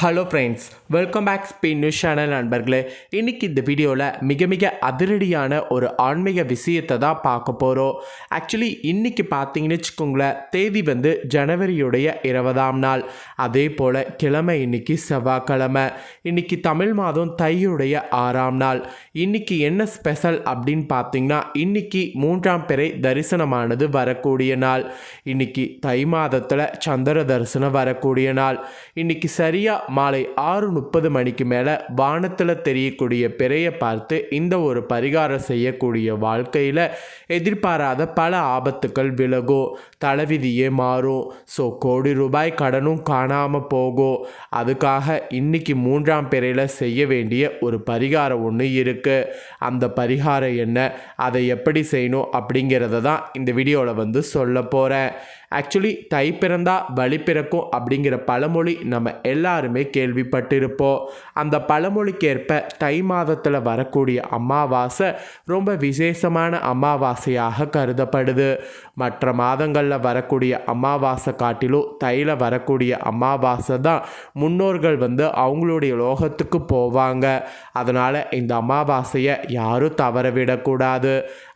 Hello friends welcome back Spain news channel நண்பர்களே. இன்றைக்கி இந்த வீடியோவில் மிக மிக அதிரடியான ஒரு ஆன்மீக விஷயத்தை தான் பார்க்க போகிறோம் ஆக்சுவலி இன்றைக்கி பார்த்தீங்கன்னு வச்சுக்கோங்களேன் தேதி வந்து ஜனவரியுடைய இருபதாம் நாள். அதே போல் கிழமை இன்னைக்கு செவ்வாய்க்கிழமை. இன்னைக்கு தமிழ் மாதம் தையுடைய ஆறாம் நாள். இன்றைக்கி என்ன ஸ்பெஷல் அப்படின்னு பார்த்தீங்கன்னா இன்றைக்கி மூன்றாம் பிறை தரிசனமானது வரக்கூடிய நாள். இன்றைக்கி தை மாதத்தில் சந்திர தரிசனம் வரக்கூடிய நாள். இன்றைக்கி சரியாக மாலை ஆறு முப்பது மணிக்கு மேலே வானத்தில் தெரியக்கூடிய பிறையை பார்த்து இந்த ஒரு பரிகாரம் செய்யக்கூடிய வாழ்க்கையில் எதிர்பாராத பல ஆபத்துக்கள் விலகும். தலைவிதியே மாறும். ஸோ கோடி ரூபாய் கடனும் காணாமல் போகும். அதுக்காக இன்னைக்கு மூன்றாம் பிறையில் செய்ய வேண்டிய ஒரு பரிகாரம் ஒன்று இருக்குது அந்த பரிகாரம் என்ன? அதை எப்படி செய்யணும் அப்படிங்கிறத தான் இந்த வீடியோவில் வந்து சொல்ல போகிறேன் ஆக்சுவலி தை பிறந்தா வழி பிறக்கும் அப்படிங்கிற பழமொழி நம்ம எல்லாருமே கேள்விப்பட்டிருப்போம். அந்த பழமொழிக்கேற்ப தை மாதத்தில் வரக்கூடிய அமாவாசை ரொம்ப விசேஷமான அமாவாசையாக கருதப்படுது. மற்ற மாதங்களில் வரக்கூடிய அமாவாசை காட்டிலும் தையில் வரக்கூடிய அமாவாசை தான் முன்னோர்கள் வந்து அவங்களுடைய லோகத்துக்கு போவாங்க. அதனால் இந்த அமாவாசையை யாரும் தவற விடக்கூடாது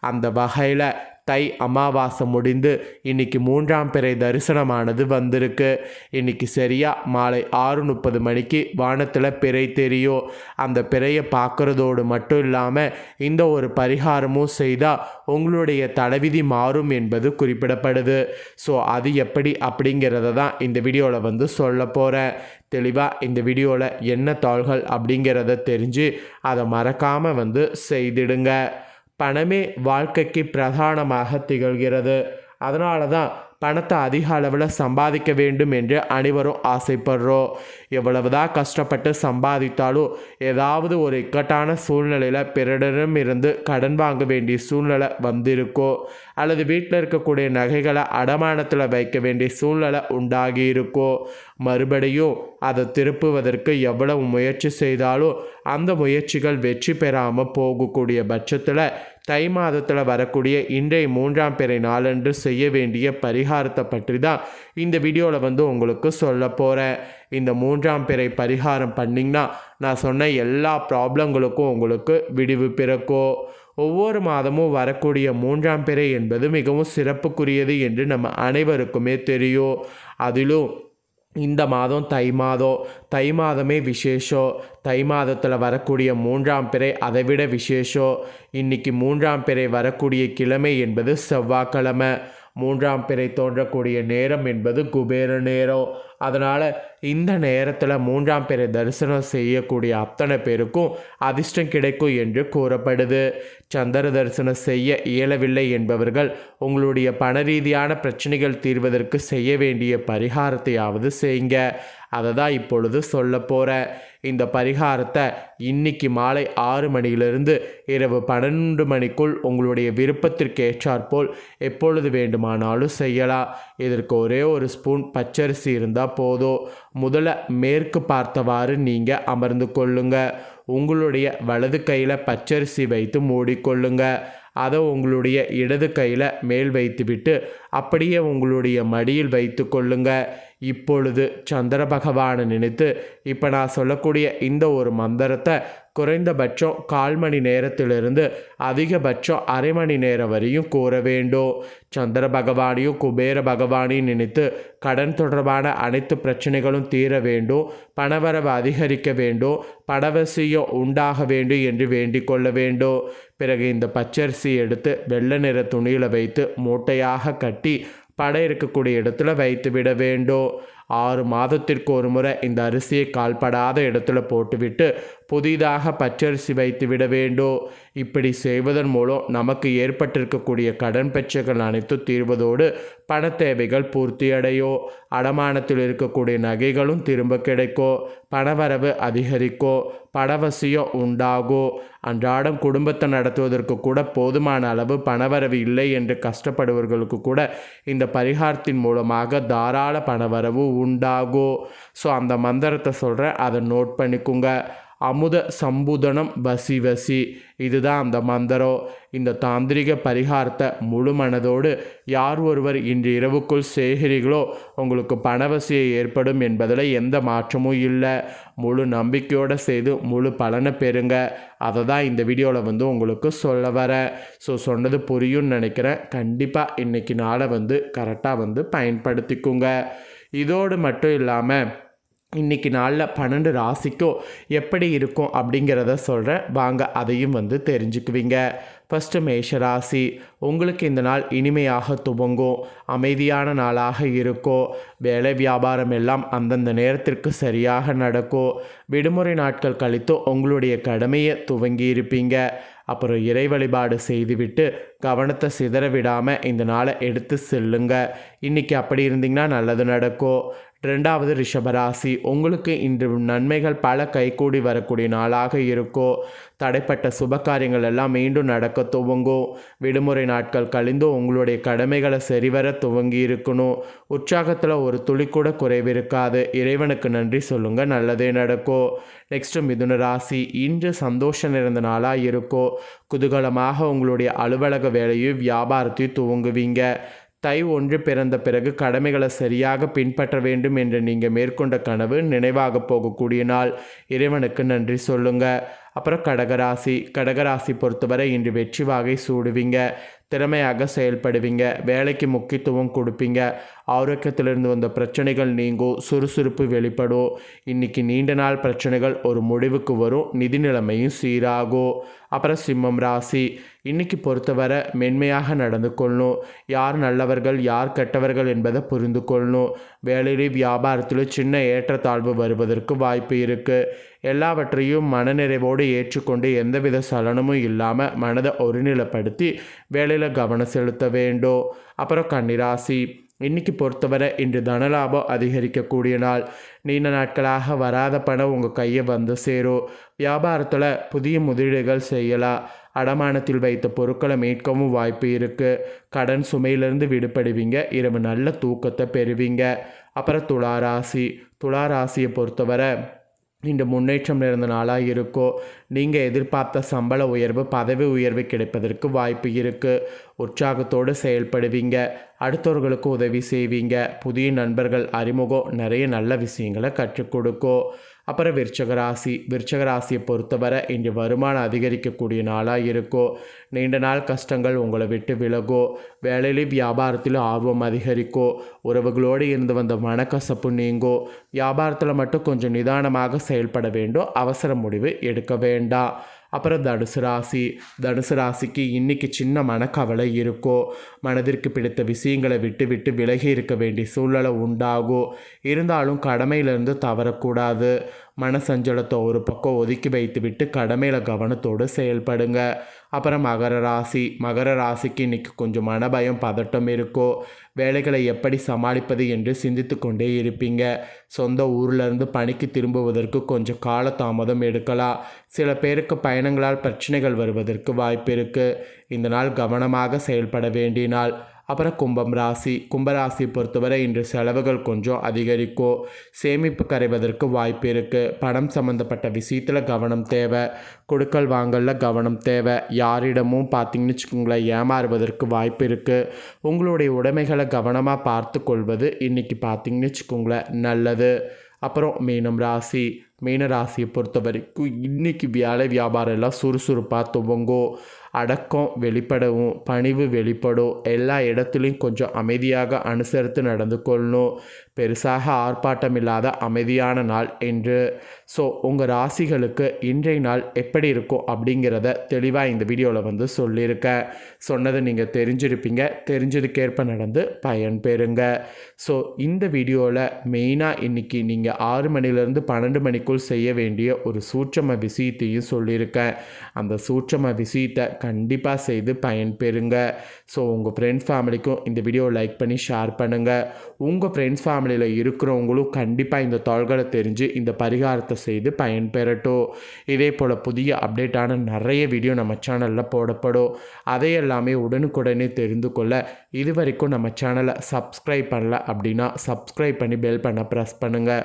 அந்த வகையில் தை அமாவாசை முடிந்து இன்னைக்கு மூன்றாம் பிறை தரிசனமானது வந்திருக்கு. இன்னைக்கு சரியாக மாலை ஆறு முப்பது மணிக்கு வானத்தில் பிறை தெரியும். அந்த பிறையை பார்க்குறதோடு மட்டும் இல்லாமல் இந்த ஒரு பரிகாரமும் செய்தால் உங்களுடைய தலைவிதி மாறும் என்பது குறிப்பிடப்படுது. ஸோ அது எப்படி அப்படிங்கிறத தான் இந்த வீடியோவில் வந்து சொல்ல போகிறேன் தெளிவாக இந்த வீடியோவில் என்ன தாள்கள் அப்படிங்கிறத தெரிஞ்சு அதை மறக்காமல் வந்து செய்திடுங்க. பணமே வாழ்க்கைக்கு பிரதானமாக திகழ்கிறது. அதனால தான் பணத்தை அதிக அளவில் சம்பாதிக்க வேண்டும் என்று அனைவரும் ஆசைப்படுறோம். எவ்வளவுதான் கஷ்டப்பட்டு சம்பாதித்தாலும் ஏதாவது ஒரு இக்கட்டான சூழ்நிலையில் பிறரிடம் இருந்து கடன் வாங்க வேண்டிய சூழ்நிலை வந்திருக்கோ? அல்லது வீட்டில் இருக்கக்கூடிய நகைகளை அடமானத்தில் வைக்க வேண்டிய சூழ்நிலை உண்டாகி இருக்கோ மறுபடியும் அதை திருப்புவதற்கு எவ்வளவு முயற்சி செய்தாலும் அந்த முயற்சிகள் வெற்றி பெறாமல் போகக்கூடிய பட்சத்தில் தை மாதத்தில் வரக்கூடிய இன்றைய மூன்றாம் பிறை நாளன்று செய்ய வேண்டிய பரிகாரத்தை பற்றி தான் இந்த வீடியோவில் வந்து உங்களுக்கு சொல்ல போகிறேன் இந்த மூன்றாம் பிறை பரிகாரம் பண்ணிங்கன்னா நான் சொன்ன எல்லா ப்ராப்ளங்களுக்கும் உங்களுக்கு விடிவு பிறக்கும் ஒவ்வொரு மாதமும் வரக்கூடிய மூன்றாம் பிறை என்பது மிகவும் சிறப்புக்குரியது என்று நம்ம அனைவருக்குமே தெரியும். அதிலும் இந்த மாதம் தை மாதம் தை மாதமே விசேஷம். தை மாதத்தில் வரக்கூடிய மூன்றாம் பிறை அதைவிட விசேஷம். இன்னைக்கு மூன்றாம் பிறை வரக்கூடிய கிழமை என்பது செவ்வாய்க்கிழமை. மூன்றாம் பிறை தோன்றக்கூடிய நேரம் என்பது குபேர நேரம். அதனால் இந்த நேரத்தில் மூன்றாம் பேரை தரிசனம் செய்யக்கூடிய அத்தனை பேருக்கும் அதிர்ஷ்டம் கிடைக்கும் என்று கூறப்படுது. சந்திர தரிசனம் செய்ய இயலவில்லை என்பவர்கள் உங்களுடைய பண ரீதியான பிரச்சனைகள் தீர்வதற்கு செய்ய வேண்டிய பரிகாரத்தையாவது செய்யுங்க. அதை தான் இப்பொழுது சொல்ல போகிறேன் இந்த பரிகாரத்தை இன்னைக்கு மாலை ஆறு மணியிலிருந்து இரவு பன்னெண்டு மணிக்குள் உங்களுடைய விருப்பத்திற்கு ஏற்றாற்போல் எப்பொழுது வேண்டுமானாலும் செய்யலாம். இதற்கு ஒரே ஒரு ஸ்பூன் பச்சரிசி இருந்தால் போதும் முதல்ல மேற்கு பார்த்தவாறு நீங்கள் அமர்ந்து கொள்ளுங்க. உங்களுடைய வலது கையில் பச்சரிசி வைத்து மூடிக்கொள்ளுங்க. அதை உங்களுடைய இடது கையில் மேல் வைத்துவிட்டு அப்படியே உங்களுடைய மடியில் வைத்து கொள்ளுங்கள் இப்பொழுது சந்திர பகவானை நினைத்து இப்போ நான் சொல்லக்கூடிய இந்த ஒரு மந்திரத்தை குறைந்தபட்சம் கால் மணி நேரத்திலிருந்து அதிகபட்சம் அரை மணி நேரம் வரையும் கூற வேண்டும். சந்திர பகவானையும் குபேர பகவானையும் நினைத்து கடன் தொடர்பான அனைத்து பிரச்சனைகளும் தீர வேண்டும். பணவரவு அதிகரிக்க வேண்டும். பணவசியம் உண்டாக வேண்டும் என்று வேண்டிக் கொள்ள வேண்டும். பிறகு இந்த பச்சரிசி எடுத்து வெள்ளை நிற துணியில் வைத்து மூட்டையாக கட்டி படை இருக்கக்கூடிய இடத்துல வைத்து விட வேண்டும் ஆறு மாதத்திற்கு ஒரு முறை இந்த அரிசியை கால்படாத இடத்துல போட்டுவிட்டு புதிதாக பச்சரிசி வைத்து விட வேண்டும் இப்படி செய்வதன் மூலம் நமக்கு ஏற்பட்டிருக்கக்கூடிய கடன் பிரச்சனைகள் அனைத்தும் தீர்வதோடு பண தேவைகள் பூர்த்தியடையோ அடமானத்தில் இருக்கக்கூடிய நகைகளும் திரும்ப கிடைக்கும் பணவரவு அதிகரிக்கும் பணவசியம் உண்டாகும் அன்றாடம் குடும்பத்தை நடத்துவதற்கு கூட போதுமான அளவு பணவரவு இல்லை என்று கஷ்டப்படுபவர்களுக்கு கூட இந்த பரிகாரத்தின் மூலமாக தாராள பணவரவு உண்டாகும் ஸோ அந்த மந்திரத்தை சொல்கிறேன் அதை நோட் பண்ணிக்கோங்க. அமுத சம்புதனம் வசி வசி. இதுதான் அந்த மந்திரம் இந்த தாந்திரிக பரிகாரத்தை முழு மனதோடு யார் ஒருவர் இன்று இரவுக்குள் செய்கிறீர்களோ உங்களுக்கு பணவசியை ஏற்படும் என்பதில் எந்த மாற்றமும் இல்லை. முழு நம்பிக்கையோடு செய்து முழு பலனை பெறுங்க. அதை தான் இந்த வீடியோவில் வந்து உங்களுக்கு சொல்ல வரேன் ஸோ சொன்னது புரியும்னு நினைக்கிறேன். கண்டிப்பாக இன்றைக்கி நாளை வந்து கரெக்டாக வந்து பயன்படுத்திக்குங்க. இதோடு மட்டும் இல்லாமல் இன்னைக்கு நாளில் பன்னெண்டு ராசிக்கும் எப்படி இருக்கும் அப்படிங்கிறத சொல்கிறேன் வாங்க அதையும் வந்து தெரிஞ்சுக்குவீங்க. ஃபஸ்ட்டு மேஷ ராசி உங்களுக்கு இந்த நாள் இனிமையாக துவங்கும். அமைதியான நாளாக இருக்கும் வேலை வியாபாரம் எல்லாம் அந்தந்த நேரத்திற்கு சரியாக நடக்கும் விடுமுறை நாட்கள் கழித்து உங்களுடைய கடமையை துவங்கி இருப்பீங்க. அப்புறம் இறை வழிபாடு செய்துவிட்டு கவனத்தை சிதற விடாமல் இந்த நாளை எடுத்து செல்லுங்க. இன்றைக்கி அப்படி இருந்தீங்கன்னா நல்லது நடக்கும் ரெண்டாவது ரிஷபராசி உங்களுக்கு இன்று நன்மைகள் பல கைகூடி வரக்கூடிய நாளாக இருக்கோ தடைப்பட்ட சுப காரியங்கள் எல்லாம் மீண்டும் நடக்க துவங்கும் விடுமுறை நாட்கள் கழிந்து உங்களுடைய கடமைகளை சரிவர துவங்கி இருக்கணும். உற்சாகத்தில் ஒரு துளி கூட குறைவு இருக்காது இறைவனுக்கு நன்றி சொல்லுங்க நல்லதே நடக்கும் நெக்ஸ்ட் மிதுன ராசி இன்று சந்தோஷம் நிறைந்த நாளாக இருக்கோ. குதூகலமாக உங்களுடைய அலுவலக வேலையும் வியாபாரத்தையும் துவங்குவீங்க. தை ஒன்று பிறந்த பிறகு கடமைகளை சரியாக பின்பற்ற வேண்டும் என்று நீங்கள் மேற்கொண்ட கனவு நினைவாக போகக்கூடிய நாள். இறைவனுக்கு நன்றி சொல்லுங்க. அப்புறம் கடகராசி கடகராசி பொறுத்தவரை இன்று வெற்றி வாகை சூடுவீங்க. திறமையாக செயல்படுவீங்க. வேலைக்கு முக்கியத்துவம் கொடுப்பீங்க. ஆரோக்கியத்திலிருந்து வந்த பிரச்சனைகள் நீங்கும் சுறுசுறுப்பு வெளிப்படும் இன்றைக்கி நீண்ட நாள் பிரச்சனைகள் ஒரு முடிவுக்கு வரும். நிதி நிலைமையும் சீராகும் அப்புறம் சிம்மம் ராசி. இன்னைக்கு பொறுத்தவரை மென்மையாக நடந்து கொள்ளணும். யார் நல்லவர்கள் யார் கெட்டவர்கள் என்பதை புரிந்து கொள்ளணும். வேலையிலே வியாபாரத்தில் சின்ன ஏற்றத்தாழ்வு வருவதற்கு வாய்ப்பு இருக்குது எல்லாவற்றையும் மனநிறைவோடு ஏற்றுக்கொண்டு எந்தவித சலனமும் இல்லாமல் மனதை ஒருநிலைப்படுத்தி வேலை வேலையில் கவனம் செலுத்த வேண்டும் அப்புறம் கன்னிராசி. இன்னைக்கு பொறுத்தவரை இன்று தனலாபம் அதிகரிக்கக்கூடிய நாள். நீண்ட நாட்களாக வராத பணம் உங்கள் கையை வந்து சேரும். வியாபாரத்தில் புதிய முதலீடுகள் செய்யலாம். அடமானத்தில் வைத்த பொருட்களை மீட்கவும் வாய்ப்பு இருக்குது கடன் சுமையிலிருந்து விடுபடுவீங்க. இரவு நல்ல தூக்கத்தை பெறுவீங்க. அப்புறம் துளாராசி. துளாராசியை பொறுத்தவரை இந்த முன்னேற்றம் நிறைந்த நாளாக இருக்கோ நீங்கள் எதிர்பார்த்த சம்பள உயர்வு பதவி உயர்வு கிடைப்பதற்கு வாய்ப்பு இருக்குது உற்சாகத்தோடு செயல்படுவீங்க. அடுத்தவர்களுக்கு உதவி செய்வீங்க. புதிய நண்பர்கள் அறிமுகம் நிறைய நல்ல விஷயங்களை கற்றுக் கொடுக்கும் அப்புறம் விருச்சகராசி விருச்சகராசியை பொறுத்தவரை இன்று வருமானம் அதிகரிக்கக்கூடிய நாளாக இருக்கும் நீண்ட நாள் கஷ்டங்கள் உங்களை விட்டு விலகும் வேலையிலும் வியாபாரத்திலும் ஆர்வம் அதிகரிக்கும் உறவுகளோடு இருந்து வந்த மனக்கசப்பு நீங்கும் வியாபாரத்தில் மட்டும் கொஞ்சம் நிதானமாக செயல்பட வேண்டும் அவசர முடிவு எடுக்க வேண்டாம். அப்புறம் தனுசு ராசி தனுசு ராசிக்கு இன்றைக்கி சின்ன மனக்கவலை இருக்கோ மனதிற்கு பிடித்த விஷயங்களை விட்டு விட்டு விலகி இருக்க வேண்டிய சூழ்நிலை உண்டாகும் இருந்தாலும் கடமையிலிருந்து தவறக்கூடாது. மனசஞ்சலத்தை ஒரு பக்கம் ஒதுக்கி வைத்துவிட்டு கடமையில் கவனத்தோடு செயல்படுங்க. அப்புறம் மகர ராசி மகர ராசிக்கு இன்றைக்கி கொஞ்சம் மனபயம் பதட்டம் இருக்கோ? வேலைகளை எப்படி சமாளிப்பது என்று சிந்தித்து கொண்டே இருப்பீங்க. சொந்த ஊர்லேருந்து பணிக்கு திரும்புவதற்கு கொஞ்சம் கால தாமதம் எடுக்கலாம். சில பேருக்கு பயணங்களால் பிரச்சனைகள் வருவதற்கு வாய்ப்பு இருக்குது இந்த நாள் கவனமாக செயல்பட வேண்டிய நாள். அப்புறம் கும்பம் ராசி கும்பராசியை பொறுத்தவரை இன்று செலவுகள் கொஞ்சம் அதிகரிக்கும். சேமிப்பு கரைவதற்கு வாய்ப்பு இருக்குது பணம் சம்மந்தப்பட்ட விஷயத்தில் கவனம் தேவை. கொடுக்கல் வாங்கலில் கவனம் தேவை. யாரிடமும் பார்த்திங்கன்னு வச்சுக்கோங்களேன் ஏமாறுவதற்கு வாய்ப்பு இருக்குது உங்களுடைய உடைமைகளை கவனமாக பார்த்து கொள்வது இன்றைக்கி பார்த்தீங்கன்னு வச்சுக்கோங்களேன் நல்லது. அப்புறம் மீனம் ராசி. மீன ராசியை பொறுத்த வரைக்கும் இன்றைக்கி வேலை வியாபாரம் எல்லாம் சுறுசுறுப்பாக துவங்கும். அடக்கம் வெளிப்படவும் பணிவு வெளிப்படும். எல்லா இடத்துலையும் கொஞ்சம் அமைதியாக அனுசரித்து நடந்து கொள்ளணும். பெருசாக ஆர்ப்பாட்டம் இல்லாத அமைதியான நாள் என்று. ஸோ உங்கள் ராசிகளுக்கு இன்றைய நாள் எப்படி இருக்கும் அப்படிங்கிறத தெளிவாக இந்த வீடியோவில் வந்து சொல்லியிருக்கேன் சொன்னதை நீங்கள் தெரிஞ்சிருப்பீங்க. தெரிஞ்சதுக்கேற்ப நடந்து பயன் பெறுங்க. ஸோ இந்த வீடியோவில் மெயினாக இன்றைக்கி நீங்கள் ஆறு மணிலேருந்து பன்னெண்டு மணிக்குள் செய்ய வேண்டிய ஒரு சூட்சம விஷயத்தையும் சொல்லியிருக்கேன். அந்த சூட்சம விஷயத்தை கண்டிப்பாக செய்து பயன்பெறுங்க. ஸோ உங்கள் ஃப்ரெண்ட்ஸ் ஃபேமிலிக்கும் இந்த வீடியோ லைக் பண்ணி ஷேர் பண்ணுங்கள் உங்கள் ஃப்ரெண்ட்ஸ் ஃபேமிலியில் இருக்கிறவங்களும் கண்டிப்பாக இந்த தாள்களை தெரிஞ்சு இந்த பரிகாரத்தை செய்து பயன் பெறட்டும் இதே போல் புதிய அப்டேட்டான நிறைய வீடியோ நம்ம சேனலில் போடப்படும். அதை எல்லாமே உடனுக்குடனே தெரிந்து கொள்ள இது வரைக்கும் நம்ம சேனலை சப்ஸ்கிரைப் பண்ணல அப்படின்னா சப்ஸ்கிரைப் பண்ணி பெல் பண்ண ப்ரெஸ் பண்ணுங்கள்